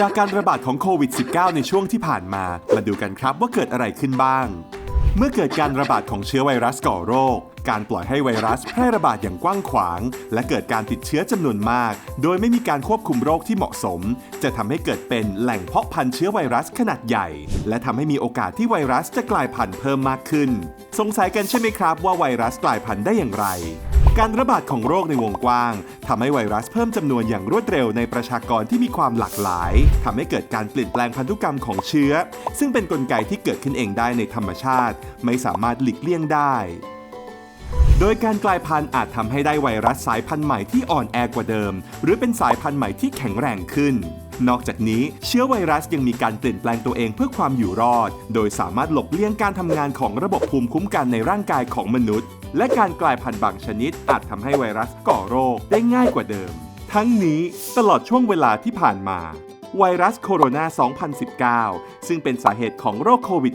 จากการระบาดของโควิด -19 ในช่วงที่ผ่านมา มาดูกันครับว่าเกิดอะไรขึ้นบ้าง เมื่อเกิดการระบาดของเชื้อไวรัสก่อโรค การปล่อยให้ไวรัสแพร่ระบาดอย่างกว้างขวาง และเกิดการติดเชื้อจำนวนมาก โดยไม่มีการควบคุมโรคที่เหมาะสม จะทำให้เกิดเป็นแหล่งเพาะพันธุ์เชื้อไวรัสขนาดใหญ่ และทำให้มีโอกาสที่ไวรัสจะกลายพันธุ์เพิ่มมากขึ้น สงสัยกันใช่ไหมครับว่าไวรัสกลายพันธุ์ได้อย่างไร การระบาดของโรคในวงกว้างทำให้ไวรัสเพิ่มจำนวนอย่างรวดเร็วในประชากรที่มีความหลากหลายทำให้เกิดการเปลี่ยนแปลงพันธุกรรมของเชื้อ ซึ่งเป็นนกลไกที่เกิดขึ้นเองได้ในธรรมชาติ ไม่สามารถหลีกเลี่ยงได้โดยการกลายพันธุ์อาจทำให้ได้ไวรัสสายพันธุ์ใหม่ที่อ่อนแอกว่าเดิม หรือเป็นสายพันธุ์ใหม่ที่แข็งแรงขึ้น นอกจากนี้เชื้อไวรัสยังมีการเปลี่ยนแปลงตัวเองเพื่อความอยู่รอด โดยสามารถหลบเลี่ยงการทำงานของระบบภูมิคุ้มกันในร่างกายของมนุษย์ และการกลายพันธุ์บางชนิดอาจทำให้ไวรัสก่อโรคได้ง่ายกว่าเดิม ทั้งนี้ตลอดช่วงเวลาที่ผ่านมา ไวรัสโคโรนา 2019 ซึ่งเป็นสาเหตุของโรคโควิด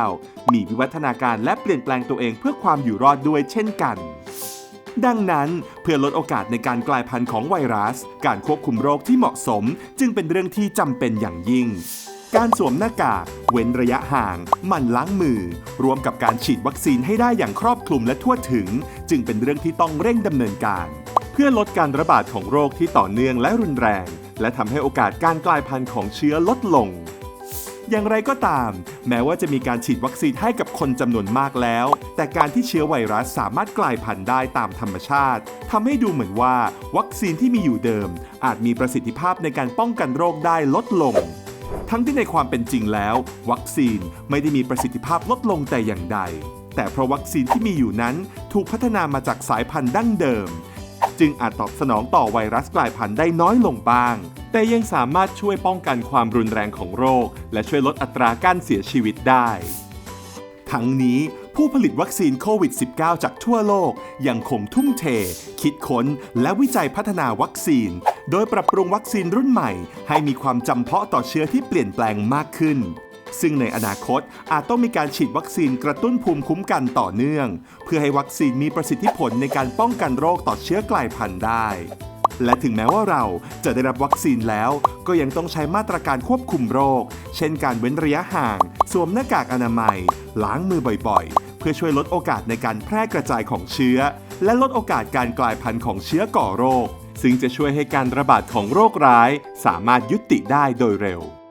-19 มีวิวัฒนาการและเปลี่ยนแปลงตัวเองเพื่อความอยู่รอดด้วยเช่นกันดังนั้นเพื่อลดโอกาสในการกลายพันธุ์ของไวรัส การควบคุมโรคที่เหมาะสม จึงเป็นเรื่องที่จำเป็นอย่างยิ่ง การสวมหน้ากาก เว้นระยะห่างหมั่นล้างมือ รวมกับการฉีดวัคซีนให้ได้อย่างครอบคลุมและทั่วถึง จึงเป็นเรื่องที่ต้องเร่งดำเนินการ เพื่อลดการระบาดของโรคที่ต่อเนื่องและรุนแรง และทำให้โอกาสการกลายพันธุ์ของเชื้อลดลง อย่างไรก็ตาม แม้ว่าจะมีการฉีดวัคซีนให้กับคนจำนวนมากแล้ว แต่การที่เชื้อไวรัสสามารถกลายพันธุ์ได้ตามธรรมชาติทำให้ดูเหมือนว่า วัคซีนที่มีอยู่เดิม อาจมีประสิทธิภาพในการป้องกันโรคได้ลดลง ทั้งที่ในความเป็นจริงแล้ว วัคซีนไม่ได้มีประสิทธิภาพลดลงแต่อย่างใด แต่เพราะวัคซีนที่มีอยู่นั้นถูกพัฒนามาจากสายพันธุ์ดั้งเดิม จึงอาจตอบสนองต่อไวรัสกลายพันธุ์ได้น้อยลงบ้าง แต่ยังสามารถช่วยป้องกันความรุนแรงของโรค และช่วยลดอัตราการเสียชีวิตได้ ทั้งนี้ผู้ผลิตวัคซีนโควิด -19 จากทั่วโลกยังคงทุ่มเท คิดค้นและวิจัยพัฒนาวัคซีน โดยปรับปรุงวัคซีนรุ่นใหม่ ให้มีความจำเพาะต่อเชื้อที่เปลี่ยนแปลงมากขึ้น ซึ่งในอนาคตอาจต้องมีการฉีดวัคซีนกระตุ้นภูมิคุ้มกันต่อเนื่อง เพื่อให้วัคซีนมีประสิทธิผลในการป้องกันโรคต่อเชื้อกลายพันธุ์ได้ และถึงแม้ว่าเราจะได้รับวัคซีนแล้ว ก็ยังต้องใช้มาตรการควบคุมโรค เช่นการเว้นระยะห่าง สวมหน้ากากอนามัย ล้างมือบ่อยๆ เพื่อช่วยลดโอกาสในการแพร่กระจายของเชื้อ และลดโอกาสการกลายพันธุ์ของเชื้อก่อโรค ซึ่งจะช่วยให้การระบาดของโรคร้ายสามารถยุติได้โดยเร็ว